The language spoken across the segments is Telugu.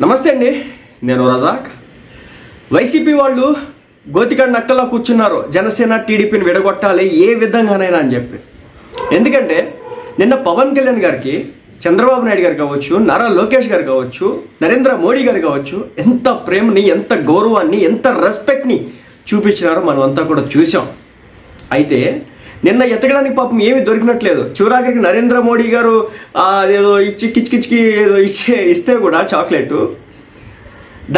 నమస్తే అండి నేను రజాక్. వైసీపీ వాళ్ళు గోతికాడ నక్కలా కూర్చున్నారు జనసేన టీడీపీని విడగొట్టాలి ఏ విధంగానైనా అని చెప్పి. ఎందుకంటే నిన్న పవన్ కళ్యాణ్ గారికి చంద్రబాబు నాయుడు గారు కావచ్చు నారా లోకేష్ గారు కావచ్చు నరేంద్ర మోడీ గారు కావచ్చు ఎంత ప్రేమని ఎంత గౌరవాన్ని ఎంత రెస్పెక్ట్ని చూపించినారో మనం అంతా కూడా చూసాం అయితే నిన్న ఎతకడానికి పాపం ఏమీ దొరికినట్లేదు. చివరాఖరికి నరేంద్ర మోడీ గారు ఏదో అదేదో ఇచ్చి కిచ్కిచ్కి ఏదో ఇచ్చే ఇస్తే కూడా చాక్లెట్.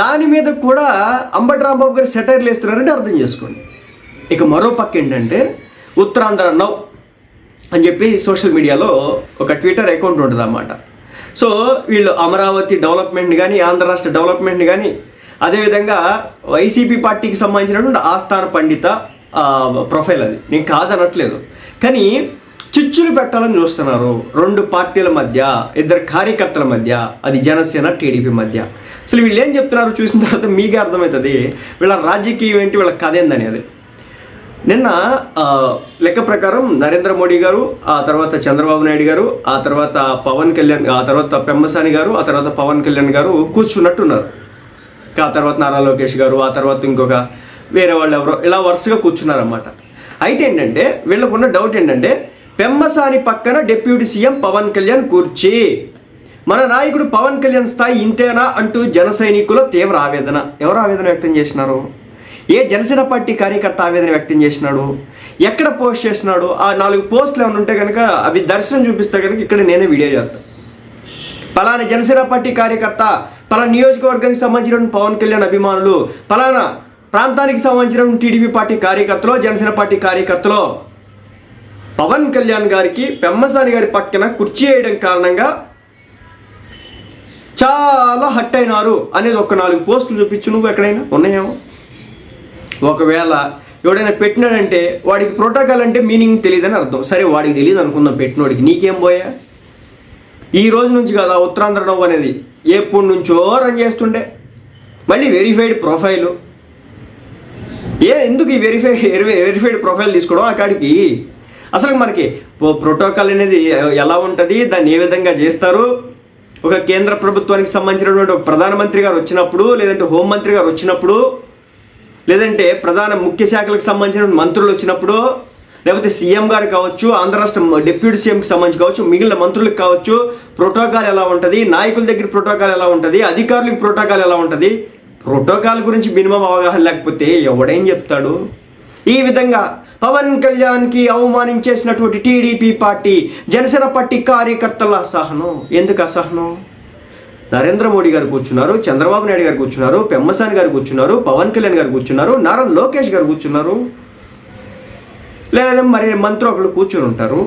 దాని మీద కూడా అంబటి రాంబాబు గారు సెటైర్లు వేస్తున్నారంటే అర్థం చేసుకోండి. ఇక మరో పక్క ఏంటంటే ఉత్తరాంధ్ర నౌ అని చెప్పి సోషల్ మీడియాలో ఒక ట్విట్టర్ అకౌంట్ ఉంటుంది అన్నమాట సో వీళ్ళు అమరావతి డెవలప్మెంట్ కానీ ఆంధ్ర రాష్ట్ర డెవలప్మెంట్ కానీ అదేవిధంగా వైసీపీ పార్టీకి సంబంధించినటువంటి ఆస్థాన పండిత ప్రొఫైల్ అది. నేను కాదనట్లేదు. కానీ చిచ్చులు పెట్టాలని చూస్తున్నారు. రెండు పార్టీల మధ్య ఇద్దరు కార్యకర్తల మధ్య అది జనసేన టీడీపీ మధ్య. అసలు వీళ్ళు ఏం చెప్తున్నారు చూసిన తర్వాత మీకే అర్థమవుతుంది. వీళ్ళ రాజకీయం ఏంటి? వీళ్ళ కథ ఏందని అది. నిన్న లెక్క ప్రకారం నరేంద్ర మోడీ గారు ఆ తర్వాత చంద్రబాబు నాయుడు గారు ఆ తర్వాత పవన్ కళ్యాణ్ ఆ తర్వాత పెమ్మసాని గారు ఆ తర్వాత పవన్ కళ్యాణ్ గారు కూర్చున్నట్టున్నారు. ఆ తర్వాత నారా లోకేష్ గారు ఆ తర్వాత ఇంకొక వేరే వాళ్ళు ఎవరో ఇలా వరుసగా కూర్చున్నారన్నమాట. అయితే ఏంటంటే వీళ్ళకున్న డౌట్ ఏంటంటే పెమ్మసాని పక్కన డిప్యూటీ సీఎం పవన్ కళ్యాణ్ కూర్చి. మన నాయకుడు పవన్ కళ్యాణ్ స్థాయి ఇంతేనా అంటూ జన సైనికుల తీవ్ర ఆవేదన. ఎవరు ఆవేదన వ్యక్తం చేసినారు? ఏ జనసేన పార్టీ కార్యకర్త ఆవేదన వ్యక్తం చేసినాడు? ఎక్కడ పోస్ట్ చేసినాడు? ఆ నాలుగు పోస్టులు ఏమైనా ఉంటే కనుక అవి దర్శనం చూపిస్తే కనుక ఇక్కడ నేనే వీడియో చేస్తాను పలానా జనసేన పార్టీ కార్యకర్త పలానా నియోజకవర్గానికి సంబంధించిన పవన్ కళ్యాణ్ అభిమానులు పలానా ప్రాంతానికి సంబంధించిన టీడీపీ పార్టీ కార్యకర్తలు జనసేన పార్టీ కార్యకర్తలో పవన్ కళ్యాణ్ గారికి పెమ్మసాని గారి పక్కన కుర్చీ వేయడం కారణంగా చాలా హట్ అయినారు అనేది ఒక నాలుగు పోస్టులు చూపించు. నువ్వు ఎక్కడైనా ఉన్నాయేమో? ఒకవేళ ఎవడైనా పెట్టినాడంటే వాడికి ప్రోటోకాల్ అంటే మీనింగ్ తెలియదని అర్థం. సరే వాడికి తెలియదు అనుకుందాం పెట్టినోడికి. నీకేం పోయా ఈ రోజు నుంచి కదా ఉత్తరాంధ్ర నవ్వు అనేది. ఎప్పటి నుంచో రన్ చేస్తుండే. మళ్ళీ వెరిఫైడ్ ప్రొఫైలు ఏ ఎందుకు ఈ వెరిఫై వెరిఫైడ్ ప్రొఫైల్ తీసుకోవడం ఆ కాడికి? అసలు మనకి ప్రో- ప్రోటోకాల్ అనేది ఎలా ఉంటుంది? దాన్ని ఏ విధంగా చేస్తారు? ఒక కేంద్ర ప్రభుత్వానికి సంబంధించినటువంటి ఒక ప్రధానమంత్రి గారు వచ్చినప్పుడు లేదంటే హోంమంత్రి గారు వచ్చినప్పుడు లేదంటే ప్రధాన ముఖ్య శాఖలకు సంబంధించిన మంత్రులు వచ్చినప్పుడు లేకపోతే సీఎం గారు కావచ్చు ఆంధ్ర రాష్ట్ర డిప్యూటీ సీఎంకి సంబంధించి కావచ్చు మిగిలిన మంత్రులకు కావచ్చు ప్రోటోకాల్ ఎలా ఉంటుంది? నాయకుల దగ్గర ప్రోటోకాల్ ఎలా ఉంటుంది? అధికారులకు ప్రోటోకాల్ ఎలా ఉంటుంది? ప్రోటోకాల్ గురించి మినిమం అవగాహన లేకపోతే ఎవడేం చెప్తాడు? ఈ విధంగా పవన్ కళ్యాణ్కి అవమానించేసినటువంటి టీడీపీ పార్టీ జనసేన పార్టీ కార్యకర్తల అసహనం. ఎందుకు అసహనం? నరేంద్ర మోడీ గారు కూర్చున్నారు చంద్రబాబు నాయుడు గారు కూర్చున్నారు పెమ్మసాని గారు కూర్చున్నారు పవన్ కళ్యాణ్ గారు కూర్చున్నారు నారా లోకేష్ గారు కూర్చున్నారు. లేదా మరి మంత్రి ఒకళ్ళు కూర్చొని ఉంటారు.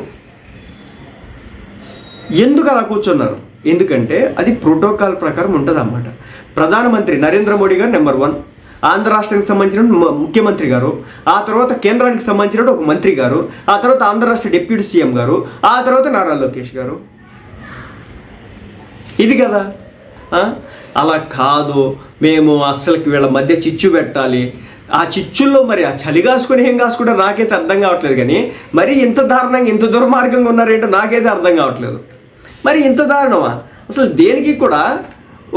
ఎందుకు అలా కూర్చున్నారు? ఎందుకంటే అది ప్రోటోకాల్ ప్రకారం ఉంటుంది అన్నమాట ప్రధానమంత్రి నరేంద్ర మోడీ గారు నెంబర్ వన్. ఆంధ్ర రాష్ట్రానికి సంబంధించిన ముఖ్యమంత్రి గారు. ఆ తర్వాత కేంద్రానికి సంబంధించిన ఒక మంత్రి గారు. ఆ తర్వాత ఆంధ్ర రాష్ట్ర డిప్యూటీ సీఎం గారు. ఆ తర్వాత నారా లోకేష్ గారు. ఇది కదా. అలా కాదు. మేము అస్సలకి వీళ్ళ మధ్య చిచ్చు పెట్టాలి. ఆ చిచ్చుల్లో మరి ఆ చలి కాసుకుని ఏం కాసుకుంటే నాకైతే అర్థం కావట్లేదు కానీ మరి ఇంత దారుణంగా ఇంత దుర్మార్గంగా ఉన్నారేంటో నాకైతే అర్థం కావట్లేదు. మరి ఇంత దారుణమా? అసలు దేనికి కూడా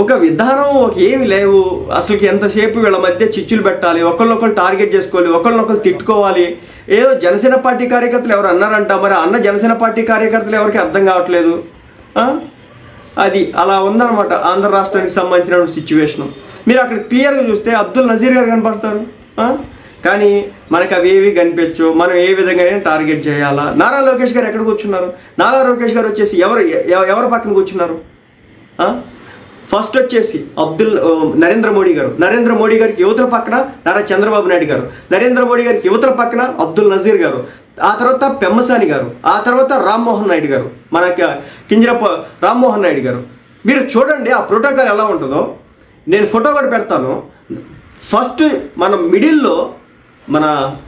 ఒక విధానం ఒక ఏమి లేవు. అసలుకి ఎంతసేపు వీళ్ళ మధ్య చిచ్చులు పెట్టాలి ఒకళ్ళొకళ్ళు టార్గెట్ చేసుకోవాలి ఒకళ్ళనొకళ్ళు తిట్టుకోవాలి. ఏదో జనసేన పార్టీ కార్యకర్తలు ఎవరు అన్నారంట. మరి అన్న జనసేన పార్టీ కార్యకర్తలు ఎవరికి అర్థం కావట్లేదు? అది అలా ఉందన్నమాట ఆంధ్ర రాష్ట్రానికి సంబంధించిన సిచ్యువేషను మీరు అక్కడ క్లియర్గా చూస్తే అబ్దుల్ నజీర్ గారు కనపడతారు. కానీ మనకు అవి ఏవి కనిపించు మనం ఏ విధంగానైనా టార్గెట్ చేయాలా? నారా లోకేష్ గారు ఎక్కడ కూర్చున్నారు నారా లోకేష్ గారు వచ్చేసి ఎవరు ఎవరి పక్కన కూర్చున్నారు ఫస్ట్ వచ్చేసి అబ్దుల్ నరేంద్ర మోడీ గారు. నరేంద్ర మోడీ గారికి యువతల పక్కన నారా చంద్రబాబు నాయుడు గారు. నరేంద్ర మోడీ గారికి యువతల పక్కన అబ్దుల్ నజీర్ గారు. ఆ తర్వాత పెమ్మసాని గారు. ఆ తర్వాత రామ్మోహన్ నాయుడు గారు. మన కింజరప్ప రామ్మోహన్ నాయుడు గారు. మీరు చూడండి ఆ ప్రోటోకాల్ ఎలా ఉంటుందో. నేను ఫోటో కూడా పెడతాను. ఫస్ట్ మన మిడిల్లో మన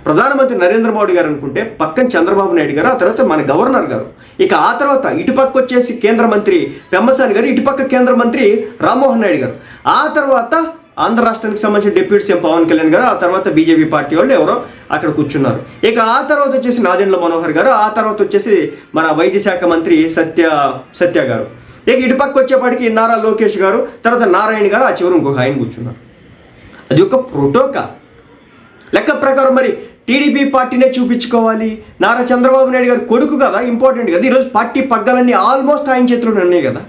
ప్రధానమంత్రి నరేంద్ర మోడీ గారు అనుకుంటే పక్కన చంద్రబాబు నాయుడు గారు ఆ తర్వాత మన గవర్నర్ గారు. ఇక ఆ తర్వాత ఇటుపక్క వచ్చేసి కేంద్ర మంత్రి పెమ్మసాని గారు ఇటుపక్క కేంద్ర మంత్రి రామ్మోహన్ నాయుడు గారు. ఆ తర్వాత ఆంధ్ర రాష్ట్రానికి సంబంధించిన డిప్యూటీ సీఎం పవన్ కళ్యాణ్ గారు ఆ తర్వాత బీజేపీ పార్టీ వాళ్ళు ఎవరో అక్కడ కూర్చున్నారు. ఇక ఆ తర్వాత వచ్చేసి నాదెండ్ల మనోహర్ గారు ఆ తర్వాత వచ్చేసి మన వైద్య శాఖ మంత్రి సత్య సత్య గారు. ఇక ఇటుపక్క వచ్చేపాటికి నారా లోకేష్ గారు తర్వాత నారాయణ గారు ఆ చివరి ఇంకొక ఆయన కూర్చున్నారు. అది ఒక ప్రోటోకాల్. లెక్క ప్రకారం మరి టీడీపీ పార్టీనే చూపించుకోవాలి. నారా చంద్రబాబు నాయుడు గారు కొడుకు కదా ఇంపార్టెంట్ కదా. ఈరోజు పార్టీ పగ్గాలన్నీ ఆల్మోస్ట్ ఆయన చేతిలోనే ఉన్నాయి కదా.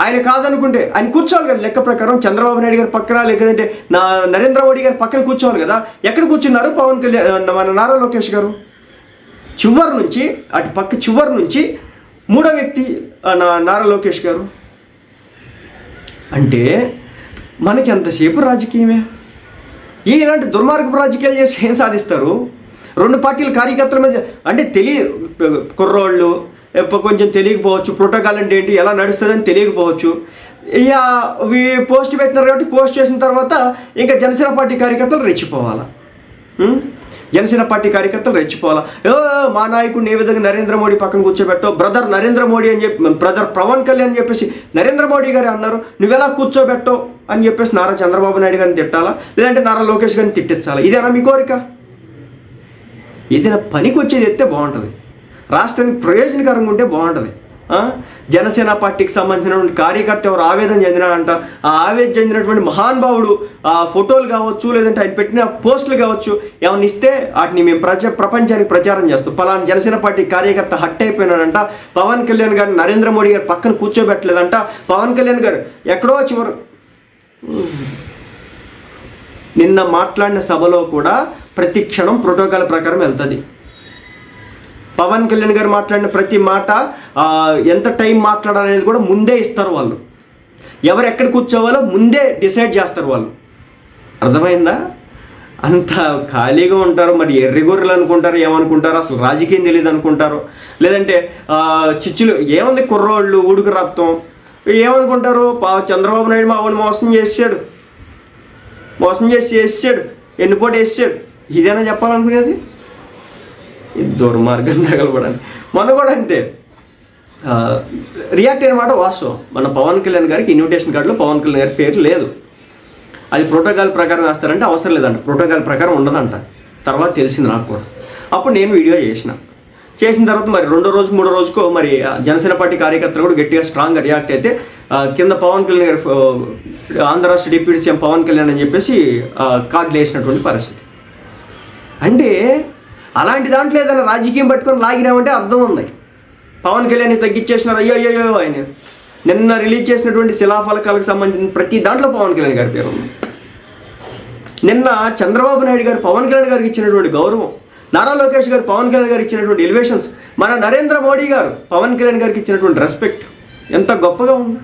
ఆయన కాదనుకుంటే ఆయన కూర్చోవాలి కదా లెక్క ప్రకారం. చంద్రబాబు నాయుడు గారి పక్కన లేదంటే నా నరేంద్ర మోడీ గారి పక్కన కూర్చోవాలి కదా. ఎక్కడ కూర్చున్నారు పవన్ కళ్యాణ్ మన నారా లోకేష్ గారు? చివరి నుంచి అటు పక్క చివరి నుంచి మూడో వ్యక్తి నా నారా లోకేష్ గారు. అంటే మనకి ఎంతసేపు రాజకీయమే? ఈ ఇలాంటి దుర్మార్గపు రాజకీయాలు చేసి ఏం సాధిస్తారు? రెండు పార్టీల కార్యకర్తల మీద అంటే తెలియ కుర్రోళ్ళు కొంచెం తెలియకపోవచ్చు ప్రోటోకాల్ అంటే ఏంటి ఎలా నడుస్తుందని తెలియకపోవచ్చు. ఇక వీ పోస్ట్ పెట్టినారు కాబట్టి పోస్ట్ చేసిన తర్వాత ఇంకా జనసేన పార్టీ కార్యకర్తలు రెచ్చిపోవాలి? జనసేన పార్టీ కార్యకర్తలు రెచ్చిపోవాలా? ఏ మా నాయకుడిని ఏ విధంగా నరేంద్ర మోడీ పక్కన కూర్చోబెట్టో? బ్రదర్ నరేంద్ర మోడీ అని చెప్పి బ్రదర్ పవన్ కళ్యాణ్ అని చెప్పేసి నరేంద్ర మోడీ గారు అన్నారు. నువ్వెలా కూర్చోబెట్టో అని చెప్పేసి నారా చంద్రబాబు నాయుడు గారిని తిట్టాలా? లేదంటే నారా లోకేష్ గారిని తిట్టించాలా? ఇదేనా మీ కోరిక? ఏదైనా పనికి వచ్చేది ఎత్తే బాగుంటుంది. రాష్ట్రానికి ప్రయోజనకరంగా ఉంటే బాగుంటుంది. జనసేన పార్టీకి సంబంధించినటువంటి కార్యకర్త ఎవరు ఆవేదన చెందినాడంట. ఆ ఆవేదన చెందినటువంటి మహానుభావుడు ఆ ఫోటోలు కావచ్చు లేదంటే ఆయన పెట్టిన పోస్టులు కావచ్చు ఏమైనా ఇస్తే వాటిని మేము ప్రజ ప్రపంచానికి ప్రచారం చేస్తాం. పలానా జనసేన పార్టీ కార్యకర్త హట్ అయిపోయినాడంట. పవన్ కళ్యాణ్ గారు నరేంద్ర మోడీ గారు పక్కన కూర్చోబెట్టలేదంట. పవన్ కళ్యాణ్ గారు ఎక్కడో చివరు నిన్న మాట్లాడిన సభలో కూడా ప్రతి క్షణం ప్రోటోకాల్ ప్రకారం వెళ్తుంది. పవన్ కళ్యాణ్ గారు మాట్లాడిన ప్రతి మాట ఎంత టైం మాట్లాడాలనేది కూడా ముందే ఇస్తారు వాళ్ళు. ఎవరు ఎక్కడ కూర్చోవాలో ముందే డిసైడ్ చేస్తారు వాళ్ళు. అర్థమైందా? అంత ఖాళీగా ఉంటారు మరి ఎర్రిగొర్రెలు అనుకుంటారు ఏమనుకుంటారు? అసలు రాజకీయం తెలియదు అనుకుంటారు. లేదంటే చిచ్చులు ఏముంది కుర్రోళ్ళు ఉడుకు రక్తం? ఏమనుకుంటారు? పా చంద్రబాబు నాయుడు మా వాడిని మోసం చేసాడు మోసం చేసి వేసాడు. ఎన్నిపోటు వేసాడు. ఇదేనా చెప్పాలనుకునేది? ఇది దుర్మార్గం తగలబడాలి మొన్న కూడా అంతే. రియాక్ట్ అయిన మాట వాస్తవం. మన పవన్ కళ్యాణ్ గారికి ఇన్విటేషన్ కార్డులో పవన్ కళ్యాణ్ గారి పేరు లేదు. అది ప్రోటోకాల్ ప్రకారం వేస్తారంటే అవసరం లేదంట. ప్రోటోకాల్ ప్రకారం ఉండదంట. తర్వాత తెలిసింది నాకు కూడా. అప్పుడు నేను వీడియో చేసిన. చేసిన తర్వాత మరి రెండో రోజు మూడో రోజుకో మరి జనసేన పార్టీ కార్యకర్తలు కూడా గట్టిగా స్ట్రాంగ్గా రియాక్ట్ అయితే కింద పవన్ కళ్యాణ్ గారి ఆంధ్ర రాష్ట్ర డిప్యూటీ సీఎం పవన్ కళ్యాణ్ అని చెప్పేసి కార్డులు వేసినటువంటి పరిస్థితి. అంటే అలాంటి దాంట్లో ఏదైనా రాజకీయం పట్టుకొని లాగినామంటే అర్థం ఉంది. పవన్ కళ్యాణ్ తగ్గించేసినారు. అయ్యో అయ్యో ఆయన. నిన్న రిలీజ్ చేసినటువంటి శిలాఫలకాలకు సంబంధించిన ప్రతి దాంట్లో పవన్ కళ్యాణ్ గారి పేరు ఉంది. నిన్న చంద్రబాబు నాయుడు గారు పవన్ కళ్యాణ్ గారికి ఇచ్చినటువంటి గౌరవం నారా లోకేష్ గారు పవన్ కళ్యాణ్ గారికి ఇచ్చినటువంటి ఎలివేషన్స్ మన నరేంద్ర మోడీ గారు పవన్ కళ్యాణ్ గారికి ఇచ్చినటువంటి రెస్పెక్ట్ ఎంత గొప్పగా ఉంది.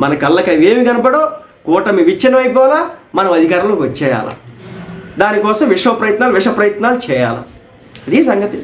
మన కళ్ళకి అవి ఏమి కనపడో కూటమి విచ్ఛిన్నం అయిపోవాలా మనం అధికారంలోకి వచ్చేయాలా. దానికోసం విశ్వ ప్రయత్నాలు విష ప్రయత్నాలు చేయాలా. అది సంగతి